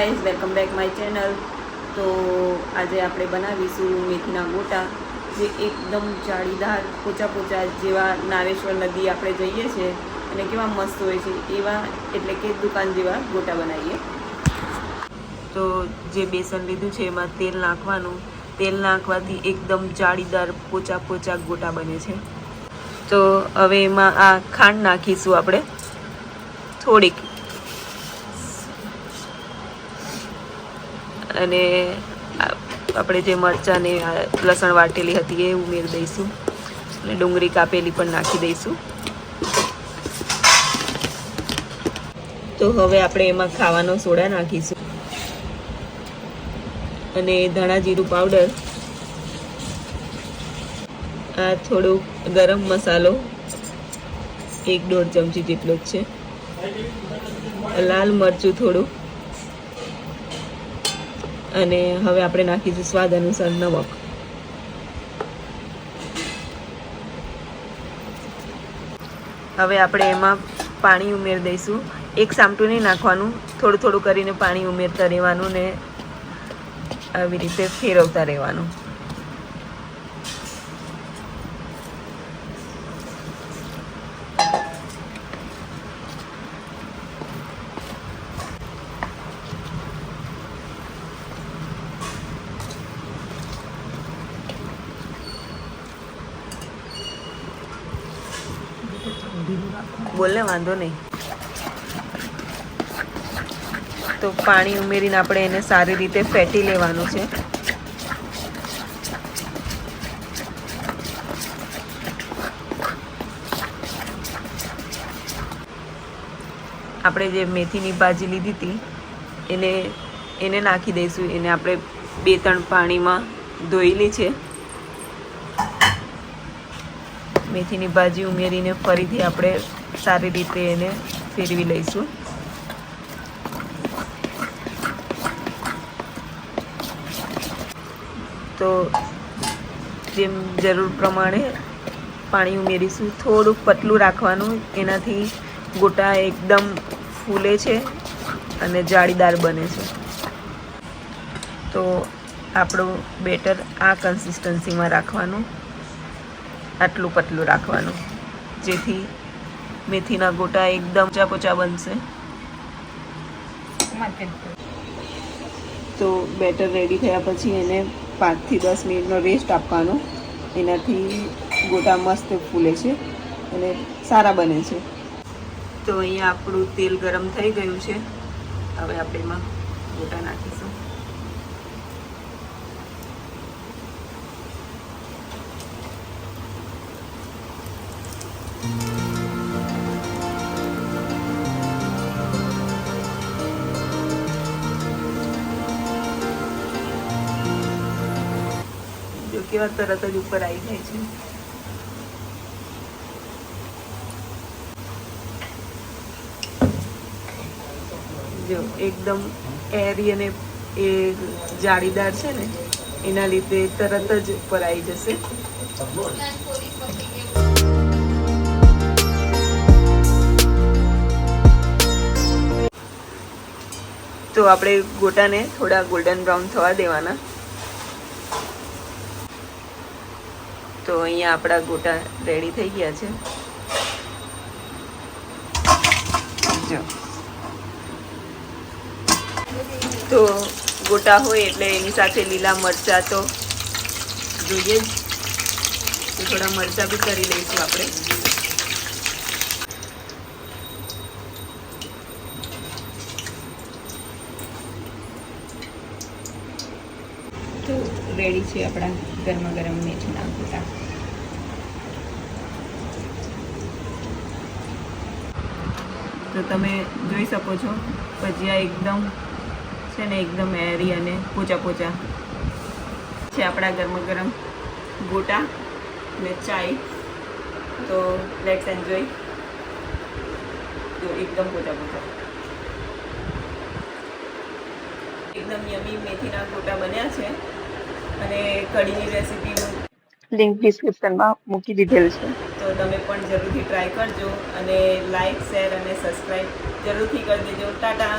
Guys, welcome back my channel. તો આજે આપણે બનાવીશું મેથીના ગોટા, જે એકદમ જાળીદાર પોચા પોચા જેવા નારેશ્વર નદી આપણે જઈએ છીએ અને કેવા મસ્ત હોય છે એવા, એટલે કે દુકાન જેવા ગોટા બનાવીએ. તો જે બેસન લીધું છે એમાં તેલ નાખવાનું. તેલ નાખવાથી એકદમ જાળીદાર પોચા પોચા ગોટા બને છે. તો હવે એમાં આ ખાંડ નાખીશું આપણે. થોડીક. અને આપણે જે મરચાં ને લસણ વાટેલી હતી એ ઉમેરી દઈશું. અને ડુંગળી કાપેલી પણ નાખી દઈશું. તો હવે આપણે એમાં ખાવાનો સોડા નાખીશું. અને ધાણા જીરું પાવડર. આ થોડુંક ગરમ મસાલો. એક દોઢ ચમચી જેટલો જ છે. લાલ મરચું થોડું. અને હવે આપણે નાખીશું સ્વાદ અનુસાર નમક. હવે આપણે એમાં પાણી ઉમેરી દઈશું. એક સામટું નહીં નાખવાનું, થોડું થોડું કરીને પાણી ઉમેરતા રહેવાનું ને આવી રીતે ફેરવતા રહેવાનું. બોલને, વાંધો નહીં. તો પાણી ઉમેરીને આપણે એને સારી રીતે ફેટી લેવાનું છે. આપણે જે મેથીની ભાજી લીધી હતી, એને એને નાખી દઈશું. એને આપણે બે ત્રણ પાણીમાં ધોયેલી છે. મેથીની ભાજી ઉમેરીને ફરીથી આપણે સારી રીતે એને ફેરવી લઈશું. તો જેમ જરૂર પ્રમાણે પાણી ઉમેરીશું. થોડુંક પતલું રાખવાનું, એનાથી ગોટા એકદમ ફૂલે છે અને જાળીદાર બને છે. તો આપણું બેટર આ કન્સિસ્ટન્સીમાં રાખવાનું. આટલું પતલું રાખવાનું. જેથી મેથીના ગોટા એકદમ પોચા બનશે. તો બેટર રેડી થયા પછી એને પાંચથી દસ મિનિટનો રેસ્ટ આપવાનો. એનાથી ગોટા મસ્ત ફૂલે છે અને સારા બને છે. તો અહીંયા આપણું તેલ ગરમ થઈ ગયું છે. હવે આપણે એમાં ગોટા નાખીશું. જો કેવા તરત જ ઉપર આવી જાય છે. જો એકદમ એરી અને એ જાળીદાર છે ને, એના લીધે તરત જ ઉપર આવી જશે. તો આપણે ગોટાને થોડા ગોલ્ડન બ્રાઉન થવા દેવાના. તો અહીંયા આપણા ગોટા રેડી થઈ ગયા છે. તો ગોટા હોય એટલે એની સાથે લીલા મરચાં તો જોઈએ જ. થોડા મરચાં બી કરી લઈશું આપણે. તો રેડી છે આપણા ગરમા ગરમ મેથીના ગોટા તો તમે જોઈ શકો છો, ભજીયા એકદમ છે ને એકદમ એરી અને પોચા પોચા છે આપણા ગરમા ગરમ ગોટા અને ચાય. તો લેટ્સ એન્જોય તો એકદમ પોચા પોચા. એકદમ યમી મેથીના ગોટા બન્યા છે. અને કઢીની રેસીપીનું લિંક ડિસ્ક્રિપ્શનમાં મૂકી દીધેલ છે. તો તમે પણ જરૂરથી ટ્રાય કરજો અને લાઈક શેર અને સબસ્ક્રાઈબ જરૂરથી કરી દેજો. ટાટા!